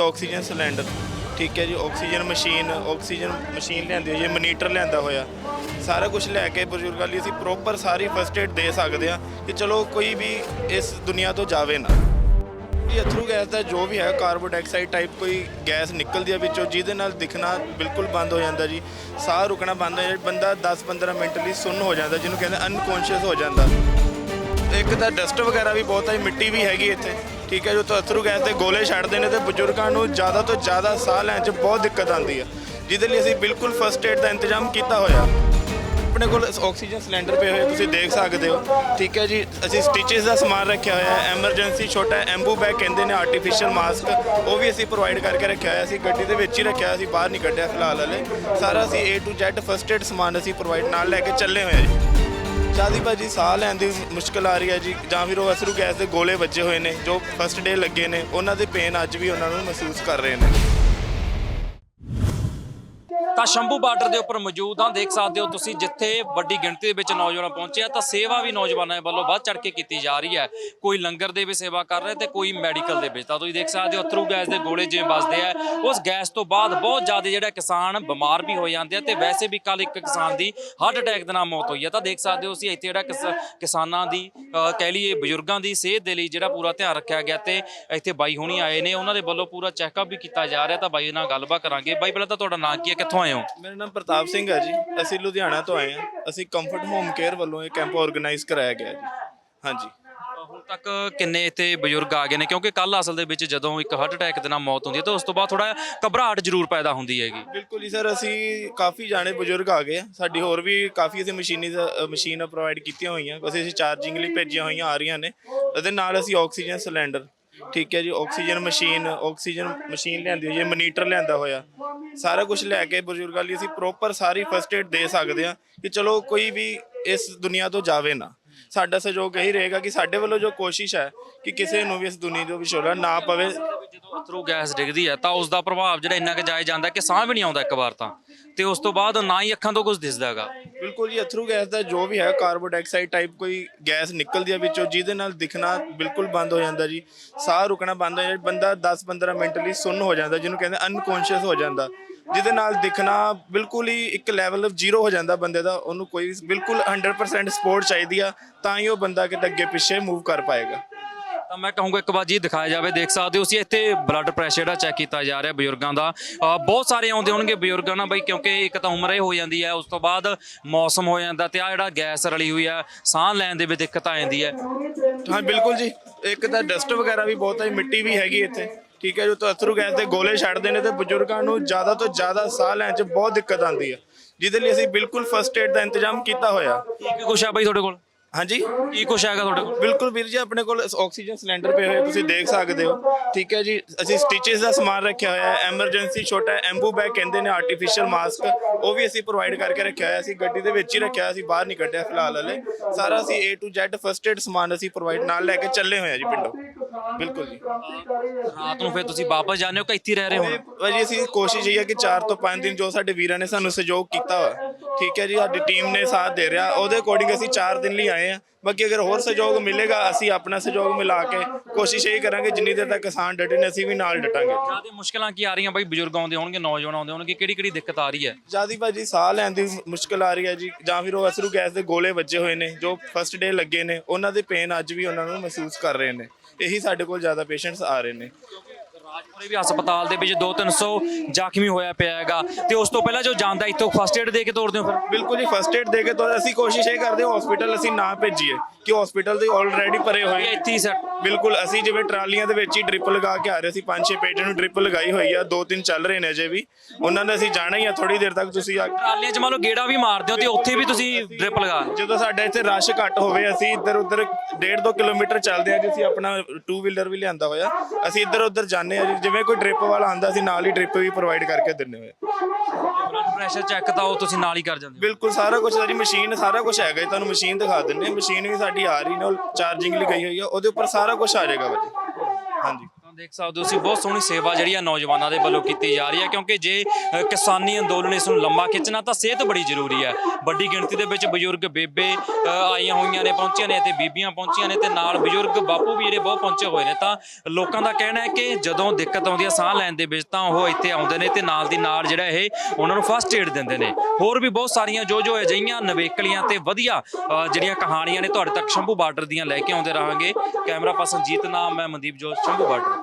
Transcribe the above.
Oxygen cylinder. ਠੀਕ ਹੈ ਜੀ, ਆਕਸੀਜਨ ਮਸ਼ੀਨ ਆਕਸੀਜਨ ਮਸ਼ੀਨ ਲਿਆਂਦੀ ਹੋਈ ਹੈ, ਮਨੀਟਰ ਲਿਆਂਦਾ ਹੋਇਆ। ਸਾਰਾ ਕੁਝ ਲੈ ਕੇ ਬਜ਼ੁਰਗਾਂ ਲਈ ਅਸੀਂ ਪ੍ਰੋਪਰ ਸਾਰੀ ਫਸਟ ਏਡ ਦੇ ਸਕਦੇ ਹਾਂ ਕਿ ਚਲੋ ਕੋਈ ਵੀ ਇਸ ਦੁਨੀਆ ਤੋਂ ਜਾਵੇ ਨਾ। ਇਹ ਅਥਰੂ ਗੈਸ ਦਾ ਜੋ ਵੀ ਹੈ ਕਾਰਬਨ ਡਾਈਆਕਸਾਈਡ ਟਾਈਪ ਕੋਈ ਗੈਸ ਨਿਕਲਦੀ ਹੈ ਵਿੱਚੋਂ, ਜਿਹਦੇ ਨਾਲ ਦਿਖਣਾ ਬਿਲਕੁਲ ਬੰਦ ਹੋ ਜਾਂਦਾ ਜੀ। ਸਾਹ ਰੁਕਣਾ ਬੰਦ ਹੋ ਜਾਂਦਾ, ਬੰਦਾ 10-15 ਮਿੰਟ ਲਈ ਸੁੰਨ ਹੋ ਜਾਂਦਾ, ਜਿਹਨੂੰ ਕਹਿੰਦੇ ਅਨਕੌਂਸ਼ੀਅਸ ਹੋ ਜਾਂਦਾ। ਇੱਕ ਤਾਂ ਡਸਟ ਵਗੈਰਾ ਵੀ ਬਹੁਤ ਹੈ, ਮਿੱਟੀ ਵੀ ਹੈਗੀ ਇੱਥੇ। ਠੀਕ ਹੈ ਜੋ ਤੋਂ ਅਥਰੂ ਗੈਸ ਦੇ ਗੋਲੇ ਛੱਡਦੇ ਨੇ ਤੇ ਬਜ਼ੁਰਗਾਂ ਨੂੰ ਜ਼ਿਆਦਾ ਤੋਂ ਜ਼ਿਆਦਾ ਸਾਹ ਲੈਣ 'ਚ ਬਹੁਤ ਦਿੱਕਤ ਆਉਂਦੀ ਹੈ। ਜਿਹਦੇ ਲਈ ਅਸੀਂ ਬਿਲਕੁਲ ਫਸਟ ਏਡ ਦਾ ਇੰਤਜ਼ਾਮ ਕੀਤਾ ਹੋਇਆ। ਆਪਣੇ ਕੋਲ ਆਕਸੀਜਨ ਸਿਲੰਡਰ ਪਏ ਹੋਏ ਤੁਸੀਂ ਦੇਖ ਸਕਦੇ ਹੋ। ਠੀਕ ਹੈ ਜੀ ਅਸੀਂ ਸਟਿਚਸ ਦਾ ਸਮਾਨ ਰੱਖਿਆ ਹੋਇਆ ਹੈ। ਐਮਰਜੈਂਸੀ ਛੋਟਾ ਐਂਬੂ ਬੈਗ ਕਹਿੰਦੇ ਨੇ ਆਰਟੀਫੀਸ਼ੀਅਲ ਮਾਸਕ ਉਹ ਵੀ ਅਸੀਂ ਪ੍ਰੋਵਾਈਡ ਕਰਕੇ ਰੱਖਿਆ ਹੋਇਆ ਅਸੀਂ ਗੱਡੀ ਦੇ ਵਿੱਚ ਹੀ ਰੱਖਿਆ ਹੋਇਆ, ਸੀ ਬਾਹਰ ਨਹੀਂ ਕੱਢਿਆ ਫਿਲਹਾਲ ਹਲੇ। ਸਾਰਾ ਅਸੀਂ A to Z first aid ਸਮਾਨ ਅਸੀਂ ਪ੍ਰੋਵਾਈਡ ਨਾਲ ਲੈ ਕੇ ਚੱਲੇ ਹੋਏ ਹਾਂ ਜੀ। ਜਿਆਦੀ ਭਾਜੀ, ਸਾਹ ਲੈਣ ਦੀ ਮੁਸ਼ਕਲ ਆ ਰਹੀ ਹੈ ਜੀ। ਜਾਂ ਫਿਰ ਉਹ ਅਸਰੂ ਗੈਸ ਦੇ ਗੋਲੇ ਵੱਜੇ ਹੋਏ ਨੇ, ਜੋ ਫਸਟ ਡੇ ਲੱਗੇ ਨੇ, ਉਹਨਾਂ ਦੇ ਪੇਨ ਅੱਜ ਵੀ ਉਹਨਾਂ ਨੂੰ ਮਹਿਸੂਸ ਕਰ ਰਹੇ ਨੇ। ਤਾਂ ਸ਼ੰਭੂ ਬਾਰਡਰ ਦੇ ਉੱਪਰ ਮੌਜੂਦ ਹਾਂ, ਦੇਖ ਸਕਦੇ ਹੋ ਤੁਸੀਂ ਜਿੱਥੇ ਵੱਡੀ ਗਿਣਤੀ ਦੇ ਵਿੱਚ ਨੌਜਵਾਨ ਪਹੁੰਚੇ ਆ, ਤਾਂ ਸੇਵਾ ਵੀ ਨੌਜਵਾਨਾਂ ਵੱਲੋਂ ਵੱਧ ਚੜ ਕੇ ਕੀਤੀ ਜਾ ਰਹੀ ਹੈ। ਕੋਈ ਲੰਗਰ ਦੇ ਵੀ ਸੇਵਾ ਕਰ ਰਿਹਾ ਤੇ ਕੋਈ ਮੈਡੀਕਲ ਦੇ ਵਿੱਚ। ਤਾਂ ਤੁਸੀਂ ਦੇਖ ਸਕਦੇ ਹੋ ਅਥਰੂ ਗੈਸ ਦੇ ਗੋਲੇ ਜਿਵੇਂ ਵੱਜਦੇ ਆ, ਉਸ ਗੈਸ ਤੋਂ ਬਾਅਦ ਬਹੁਤ ਜ਼ਿਆਦਾ ਜਿਹੜਾ ਕਿਸਾਨ ਬਿਮਾਰ ਵੀ ਹੋ ਜਾਂਦੇ ਆ ਤੇ ਵੈਸੇ ਵੀ ਕੱਲ ਇੱਕ ਕਿਸਾਨ ਦੀ ਹਾਰਟ ਅਟੈਕ ਦੇ ਨਾਲ ਮੌਤ ਹੋਈ ਆ ਤਾਂ ਦੇਖ ਸਕਦੇ ਹੋ, ਅਸੀਂ ਇੱਥੇ ਜਿਹੜਾ ਕਿਸ- ਕਿਸਾਨਾਂ ਦੀ ਕਹਿ ਲਈਏ ਬਜ਼ੁਰਗਾਂ ਦੀ ਸਿਹਤ ਦੇ ਲਈ ਜਿਹੜਾ ਪੂਰਾ ਧਿਆਨ ਰੱਖਿਆ ਗਿਆ ਤੇ ਇੱਥੇ ਬਾਈ ਹੁਣੀ ਆਏ ਨੇ, ਉਹਨਾਂ ਦੇ ਵੱਲੋਂ ਪੂਰਾ ਚੈੱਕਅਪ ਵੀ ਕੀਤਾ ਜਾ ਰਿਹਾ। ਤਾਂ ਬਾਈ ਨਾਲ ਗੱਲਬਾਤ ਕਰਾਂਗੇ। ਬਾਈ, ਪਹਿਲਾਂ ਤਾਂ ਤੁਹਾਡਾ ਨਾਂ ਕੀ ਹੈ? ਕਿੱਥੋਂ ਆਏ ਹੋ? ਮੇਰਾ ਨਾਮ ਪ੍ਰਤਾਪ ਸਿੰਘ ਹੈ ਜੀ। ਅਸੀਂ ਲੁਧਿਆਣਾ ਤੋਂ ਆਏ ਹਾਂ। ਅਸੀਂ ਕੰਫਰਟ ਹੋਮ ਕੇਅਰ ਵੱਲੋਂ ਇਹ ਕੈਂਪ ਆਰਗੇਨਾਈਜ਼ ਕਰਾਇਆ ਗਿਆ ਜੀ। ਹਾਂਜੀ। ਹੁਣ ਤੱਕ ਕਿੰਨੇ ਇੱਥੇ ਬਜ਼ੁਰਗ ਆ ਗਏ ਨੇ? ਕਿਉਂਕਿ ਕੱਲ ਅਸਲ ਦੇ ਵਿੱਚ ਜਦੋਂ ਇੱਕ ਹਾਰਟ ਅਟੈਕ ਦੇ ਨਾਲ ਮੌਤ ਹੁੰਦੀ ਹੈ ਤਾਂ ਉਸ ਤੋਂ ਬਾਅਦ ਥੋੜਾ ਘਬਰਾਹਟ ਜ਼ਰੂਰ ਪੈਦਾ ਹੁੰਦੀ ਹੈਗੀ। ਬਿਲਕੁਲ ਜੀ ਸਰ ਅਸੀਂ ਕਾਫੀ ਜਾਣੇ ਬਜ਼ੁਰਗ ਆ ਗਏ ਆ। ਸਾਡੀ ਹੋਰ ਵੀ ਕਾਫੀ ਅਸੀਂ ਮਸ਼ੀਨੀ ਮਸ਼ੀਨ ਪ੍ਰੋਵਾਈਡ ਕੀਤੀਆਂ ਹੋਈਆਂ। ਅਸੀਂ ਅਸੀਂ ਚਾਰਜਿੰਗ ਲਈ ਭੇਜੀਆਂ ਹੋਈਆਂ ਆ ਰਹੀਆਂ ਨੇ। ਉਹਦੇ ਨਾਲ ਅਸੀਂ ਆਕਸੀਜਨ ਸਿਲੰਡਰ ਠੀਕ ਹੈ ਜੀ, ਆਕਸੀਜਨ ਮਸ਼ੀਨ ਆਕਸੀਜਨ ਮਸ਼ੀਨ ਲਿਆਂਦੀ ਹੋਈ ਹੈ, ਮਨੀਟਰ ਲਿਆਂਦਾ ਹੋਇਆ। ਸਾਰਾ ਕੁਝ ਲੈ ਕੇ ਬਜ਼ੁਰਗਾਂ ਲਈ ਅਸੀਂ ਪ੍ਰੋਪਰ ਸਾਰੀ ਫਸਟ ਏਡ ਦੇ ਸਕਦੇ ਹਾਂ ਕਿ ਚਲੋ ਕੋਈ ਵੀ ਇਸ ਦੁਨੀਆ ਤੋਂ ਜਾਵੇ ਨਾ। ਸਾਡਾ ਸਹਿਯੋਗ ਇਹੀ ਰਹੇਗਾ ਕਿ ਸਾਡੇ ਵੱਲੋਂ ਜੋ ਕੋਸ਼ਿਸ਼ ਹੈ ਕਿ ਕਿਸੇ ਨੂੰ ਵੀ ਇਸ ਦੁਨੀਆ ਤੋਂ ਵਿਛੋੜਾ ਨਾ ਪਵੇ ਅਥਰੂ ਗੈਸ ਡਿੱਗਦੀ ਹੈ ਤਾਂ ਉਸ ਦਾ ਪ੍ਰਭਾਵ ਜਿਹੜਾ ਇੰਨਾ ਕੁ ਜਾਇ ਜਾਂਦਾ ਕਿ ਸਾਹ ਵੀ ਨਹੀਂ ਆਉਂਦਾ ਇੱਕ ਵਾਰ ਤਾਂ। ਤੇ ਉਸ ਤੋਂ ਬਾਅਦ ਨਾ ਹੀ ਅੱਖਾਂ ਤੋਂ ਕੁਝ ਦਿਸਦਾ ਹੈਗਾ। ਬਿਲਕੁਲ ਜੀ, ਅਥਰੂ ਗੈਸ ਦਾ ਜੋ ਵੀ ਹੈ ਕਾਰਬਨ ਡਾਈਆਕਸਾਈਡ ਟਾਈਪ ਕੋਈ ਗੈਸ ਨਿਕਲਦੀ ਹੈ ਵਿੱਚੋਂ, ਜਿਹਦੇ ਨਾਲ ਦਿਖਣਾ ਬਿਲਕੁਲ ਬੰਦ ਹੋ ਜਾਂਦਾ ਜੀ। ਸਾਹ ਰੁਕਣਾ ਬੰਦ ਹੋ ਜਾਂਦਾ, ਬੰਦਾ 10-15 ਮਿੰਟ ਲਈ ਸੁੰਨ ਹੋ ਜਾਂਦਾ, ਜਿਹਨੂੰ ਕਹਿੰਦੇ ਅਨਕੌਂਸ਼ੀਅਸ ਹੋ ਜਾਂਦਾ। ਜਿਹਦੇ ਨਾਲ ਦਿਖਣਾ ਬਿਲਕੁਲ ਹੀ ਇੱਕ ਲੈਵਲ ਆਫ ਜ਼ੀਰੋ ਹੋ ਜਾਂਦਾ ਬੰਦੇ ਦਾ, ਉਹਨੂੰ ਕੋਈ ਬਿਲਕੁਲ 100% ਸਪੋਰਟ ਚਾਹੀਦੀ ਆ, ਤਾਂ ਹੀ ਉਹ ਬੰਦਾ ਕਿਤੇ ਅੱਗੇ ਪਿੱਛੇ ਮੂਵ ਕਰ ਪਾਏਗਾ। ਤਾਂ ਮੈਂ ਕਹੂੰਗਾ ਇੱਕ ਵਾਰ ਜੀ ਦਿਖਾਇਆ ਜਾਵੇ ਦੇਖ ਸਕਦੇ ਹੋ ਅਸੀਂ ਇੱਥੇ ਬਲੱਡ ਪ੍ਰੈਸ਼ਰ ਜਿਹੜਾ ਚੈੱਕ ਕੀਤਾ ਜਾ ਰਿਹਾ ਬਜ਼ੁਰਗਾਂ ਦਾ। ਬਹੁਤ ਸਾਰੇ ਆਉਂਦੇ ਹੋਣਗੇ ਬਜ਼ੁਰਗਾਂ ਨਾਲ ਬਈ ਕਿਉਂਕਿ ਇੱਕ ਤਾਂ ਉਮਰ ਇਹ ਹੋ ਜਾਂਦੀ ਹੈ ਉਸ ਤੋਂ ਬਾਅਦ ਮੌਸਮ ਹੋ ਜਾਂਦਾ ਤੇ ਆ ਜਿਹੜਾ ਗੈਸ ਰਲੀ ਹੋਈ ਆ ਸਾਹ ਲੈਣ ਦੇ ਵਿੱਚ ਦਿੱਕਤ ਆ ਜਾਂਦੀ ਹੈ। ਹਾਂ ਬਿਲਕੁਲ ਜੀ। ਇੱਕ ਤਾਂ ਡਸਟ ਵਗੈਰਾ ਵੀ ਬਹੁਤ ਹੈ ਮਿੱਟੀ ਵੀ ਹੈਗੀ ਇੱਥੇ। ਠੀਕ ਹੈ ਜੋ ਤੋਂ ਅਥਰੂ ਗੈਸ ਦੇ ਗੋਲੇ ਛੱਡਦੇ ਨੇ ਤੇ ਬਜ਼ੁਰਗਾਂ ਨੂੰ ਜ਼ਿਆਦਾ ਤੋਂ ਜ਼ਿਆਦਾ ਸਾਹ ਲੈਣ 'ਚ ਬਹੁਤ ਦਿੱਕਤ ਆਉਂਦੀ ਹੈ। ਜਿਹਦੇ ਲਈ ਅਸੀਂ ਬਿਲਕੁਲ ਫਸਟ ਏਡ ਦਾ ਇੰਤਜ਼ਾਮ ਕੀਤਾ ਹੋਇਆ। ਕੀ ਕੀ ਕੁਛ ਆ ਬਈ ਤੁਹਾਡੇ ਕੋਲ? ਹਾਂਜੀ? ਕੀ ਕੁਛ ਹੈਗਾ ਤੁਹਾਡੇ ਕੋਲ? ਬਿਲਕੁਲ ਵੀਰ ਜੀ ਆਪਣੇ ਕੋਲ ਆਕਸੀਜਨ ਸਿਲੰਡਰ ਪਏ ਹੋਏ ਤੁਸੀਂ ਦੇਖ ਸਕਦੇ ਹੋ। ਠੀਕ ਹੈ ਜੀ ਅਸੀਂ ਸਟਿਚਸ ਦਾ ਸਮਾਨ ਰੱਖਿਆ ਹੋਇਆ ਹੈ। ਐਮਰਜੈਂਸੀ ਛੋਟਾ ਐਂਬੂ ਬੈਗ ਕਹਿੰਦੇ ਨੇ ਆਰਟੀਫੀਸ਼ੀਅਲ ਮਾਸਕ ਉਹ ਵੀ ਅਸੀਂ ਪ੍ਰੋਵਾਈਡ ਕਰਕੇ ਰੱਖਿਆ ਹੋਇਆ ਅਸੀਂ ਗੱਡੀ ਦੇ ਵਿੱਚ ਹੀ ਰੱਖਿਆ ਅਸੀਂ ਬਾਹਰ ਨਹੀਂ ਕੱਢਿਆ ਫਿਲਹਾਲ ਹਲੇ। ਸਾਰਾ ਅਸੀਂ A to Z first aid ਸਮਾਨ ਅਸੀਂ ਪ੍ਰੋਵਾਈਡ ਨਾਲ ਲੈ ਕੇ ਚੱਲੇ ਹੋਏ ਆ ਜੀ ਪਿੰਡੋਂ। ਬਿਲਕੁਲ ਜੀ। ਰਾਤ ਨੂੰ ਫਿਰ ਤੁਸੀਂ ਵਾਪਸ ਜਾਂਦੇ ਹੋ ਕਿ ਇੱਥੇ ਹੀ ਰਹਿ ਰਹੇ ਹੋ ਭਾਜੀ ਅਸੀਂ ਕੋਸ਼ਿਸ਼ ਇਹ ਹੈ ਕਿ 4 ਤੋਂ 5 ਦਿਨ ਜੋ ਸਾਡੇ ਵੀਰਾਂ ਨੇ ਸਾਨੂੰ ਸਹਿਯੋਗ ਕੀਤਾ ਵਾ ਠੀਕ ਹੈ ਜੀ ਸਾਡੀ ਟੀਮ ਨੇ ਸਾਥ ਦੇ ਰਿਹਾ। ਉਹਦੇ ਅਕੋਰਡਿੰਗ ਅਸੀਂ 4 ਦਿਨ ਲਈ ਆਏ ਆ ਬਾਕੀ ਅਗਰ ਹੋਰ ਸਹਿਯੋਗ ਮਿਲੇਗਾ ਅਸੀਂ ਆਪਣਾ ਸਹਿਯੋਗ ਮਿਲਾ ਕੇ ਕੋਸ਼ਿਸ਼ ਇਹ ਕਰਾਂਗੇ ਜਿੰਨੀ ਦੇਰ ਤੱਕ ਕਿਸਾਨ ਡਟੇ ਨੇ ਅਸੀਂ ਵੀ ਨਾਲ ਡਟਾਂਗੇ। ਜ਼ਿਆਦਾ ਮੁਸ਼ਕਲਾਂ ਕੀ ਆ ਰਹੀਆਂ ਬਈ? ਬਜ਼ੁਰਗ ਆਉਂਦੇ ਹੋਣਗੇ ਨੌਜਵਾਨ ਆਉਂਦੇ ਹੋਣਗੇ ਕਿਹੜੀ ਕਿਹੜੀ ਦਿੱਕਤ ਆ ਰਹੀ ਹੈ? ਜਿਆਦੀ ਭਾਜੀ ਸਾਹ ਲੈਣ ਦੀ ਮੁਸ਼ਕਲ ਆ ਰਹੀ ਹੈ ਜੀ। ਜਾਂ ਫਿਰ ਉਹ ਅਸਰੂ ਗੈਸ ਦੇ ਗੋਲੇ ਵੱਜੇ ਹੋਏ ਨੇ ਜੋ ਫਸਟ ਡੇ ਲੱਗੇ ਨੇ ਉਹਨਾਂ ਦੇ ਪੇਨ ਅੱਜ ਵੀ ਉਹਨਾਂ ਨੂੰ ਮਹਿਸੂਸ ਕਰ ਰਹੇ ਨੇ। ਇਹੀ ਸਾਡੇ ਕੋਲ ਜ਼ਿਆਦਾ ਪੇਸ਼ੈਂਟਸ ਆ ਰਹੇ ਨੇ। ਰਾਜਪੁਰੇ ਵੀ ਹਸਪਤਾਲ ਦੇ ਵਿੱਚ 2-300 ਜ਼ਖਮੀ ਹੋਇਆ ਪਿਆ ਹੈਗਾ। ਤੇ ਉਸ ਤੋਂ ਪਹਿਲਾਂ ਜੋ ਜਾਂਦਾ ਇੱਥੋਂ ਫਸਟ ਏਡ ਦੇ ਕੇ ਤੋਰਦੇ ਹੋ ਫਿਰ? ਬਿਲਕੁਲ ਜੀ ਫਸਟ ਏਡ ਦੇ ਕੇ ਤਾਂ ਅਸੀਂ ਕੋਸ਼ਿਸ਼ ਇਹ ਕਰਦੇ ਹਾਂ ਹਸਪੀਟਲ ਅਸੀਂ ਨਾ ਭੇਜੀਏ। ਕਿ ਹਸਪੀਟਲ ਦੇ ਆਲਰੇਡੀ ਭਰੇ ਹੋਏ ਇਹ ਇੱਥੇ ਸੈੱਟ ਬਿਲਕੁਲ ਅਸੀਂ ਜਿਵੇਂ ਟਰਾਲੀਆਂ ਦੇ ਵਿੱਚ ਹੀ ਡ੍ਰਿਪ ਲਗਾ ਕੇ ਆ ਰਹੇ ਸੀ ਪੰਜ ਛੇ ਪੇਟੇ ਨੂੰ ਡ੍ਰਿਪ ਲਗਾਈ ਹੋਈ ਆ ਦੋ ਤਿੰਨ ਚੱਲ ਰਹੇ ਨੇ ਅਜੇ ਵੀ। ਉਹਨਾਂ ਦਾ ਅਸੀਂ ਜਾਣਾ ਹੀ ਆ ਥੋੜੀ ਦੇਰ ਤੱਕ ਤੁਸੀਂ ਆ ਟਰਾਲੀਆਂ 'ਚ ਮੰਨ ਲਓ ਗੇੜਾ ਵੀ ਮਾਰਦੇ ਹੋ ਤੇ ਉੱਥੇ ਵੀ ਤੁਸੀਂ ਡ੍ਰਿਪ ਲਗਾ ਜਦੋਂ ਸਾਡੇ ਇੱਥੇ ਰਸ਼ ਘੱਟ ਹੋਵੇ ਅਸੀਂ ਇੱਧਰ ਉੱਧਰ 1.5 2 ਕਿਲੋਮੀਟਰ ਚੱਲਦੇ ਆ ਜੀ ਅਸੀਂ ਆਪਣਾ 2 ਵੀਲਰ ਵੀ ਲਿਆਂਦਾ ਹੋਇਆ ਅਸੀਂ ਇੱਧਰ ਉੱਧਰ ਜਾਂਦੇ ਆ ਜੀ ਜਿਵੇਂ ਕੋਈ ਡ੍ਰਿਪ ਵਾਲਾ ਆਂਦਾ ਅਸੀਂ ਨਾਲ ਹੀ ਡ੍ਰਿਪ ਵੀ ਪ੍ਰੋਵਾਈਡ ਕਰਕੇ ਦਿੰਦੇ ਹੋਏ। ਬਲੱਡ ਪ੍ਰੈਸ਼ਰ ਚੈੱਕ ਤਾਂ ਉਹ ਤੁਸੀਂ ਨਾਲ ਹੀ ਕਰ ਜਾਂਦੇ ਹੋ। ਬਿਲਕੁਲ ਸਾਰਾ ਕੁਝ ਸਾਡੀ ਮਸ਼ੀਨ ਸਾਰਾ ਕੁਝ ਹੈਗਾ ਜੀ ਤੁਹਾਨੂੰ ਮਸ਼ੀਨ ਦਿਖਾ ਦਿੰਦੇ ਆ ਮਸ਼ੀਨ ਵੀ ਸਾਡੀ ਆ ਰਹੀ ਨਾਲ ਚਾਰਜਿੰਗ ਲਈ ਗਈ ਹੋਈ ਆ, ਉਹਦੇ ਉੱਪਰ ਸਾਰਾ ਕੁਝ ਆ ਜਾਏਗਾ ਭਾਜੀ ਹਾਂਜੀ। ਦੇਖ ਸਕਦੇ ਹੋ ਤੁਸੀਂ ਬਹੁਤ ਸੋਹਣੀ ਸੇਵਾ ਜਿਹੜੀ ਆ ਨੌਜਵਾਨਾਂ ਦੇ ਵੱਲੋਂ ਕੀਤੀ ਜਾ ਰਹੀ ਹੈ ਕਿਉਂਕਿ ਜੇ ਅ, ਕਿਸਾਨੀ ਅੰਦੋਲਨ ਇਸ ਨੂੰ ਲੰਮਾ ਖਿੱਚਣਾ ਤਾਂ ਸਿਹਤ ਬੜੀ ਜ਼ਰੂਰੀ ਹੈ। ਵੱਡੀ ਗਿਣਤੀ ਦੇ ਵਿੱਚ ਬਜ਼ੁਰਗ ਬੇਬੇ ਅ, ਆਈਆਂ ਹੋਈਆਂ ਨੇ ਪਹੁੰਚੀਆਂ ਨੇ ਤੇ ਬੀਬੀਆਂ ਪਹੁੰਚੀਆਂ ਨੇ ਤੇ ਨਾਲ ਬਜ਼ੁਰਗ ਬਾਪੂ ਵੀ ਜਿਹੜੇ ਬਹੁਤ ਪਹੁੰਚੇ ਹੋਏ ਨੇ। ਤਾਂ ਲੋਕਾਂ ਦਾ ਕਹਿਣਾ ਹੈ ਕਿ ਜਦੋਂ ਦਿੱਕਤ ਆਉਂਦੀ ਹੈ ਸਾਹ ਲੈਣ ਦੇ ਵਿੱਚ ਤਾਂ ਉਹ ਇੱਥੇ ਆਉਂਦੇ ਨੇ ਤੇ ਨਾਲ ਦੀ ਨਾਲ ਜਿਹੜਾ ਇਹ ਉਹਨਾਂ ਨੂੰ ਫਸਟ ਏਡ ਦਿੰਦੇ ਨੇ। ਹੋਰ ਵੀ ਬਹੁਤ ਸਾਰੀਆਂ ਜੋ ਜੋ ਅਜਿਹੀਆਂ ਨਵੇਕਲੀਆਂ ਤੇ ਵਧੀਆ ਅ, ਜਿਹੜੀਆਂ ਕਹਾਣੀਆਂ ਨੇ ਤੁਹਾਡੇ ਤੱਕ ਸ਼ੰਭੂ ਬਾਰਡਰ ਦੀਆਂ ਲੈ ਕੇ ਆਉਂਦੇ ਰਹਾਂਗੇ। ਕੈਮਰਾ ਪਰਸਨ ਜੀਤ ਨਾਮ ਮੈਂ ਮਨਦੀਪ ਜੋਤ ਸ਼ੰਭੂ ਬਾਰਡਰ।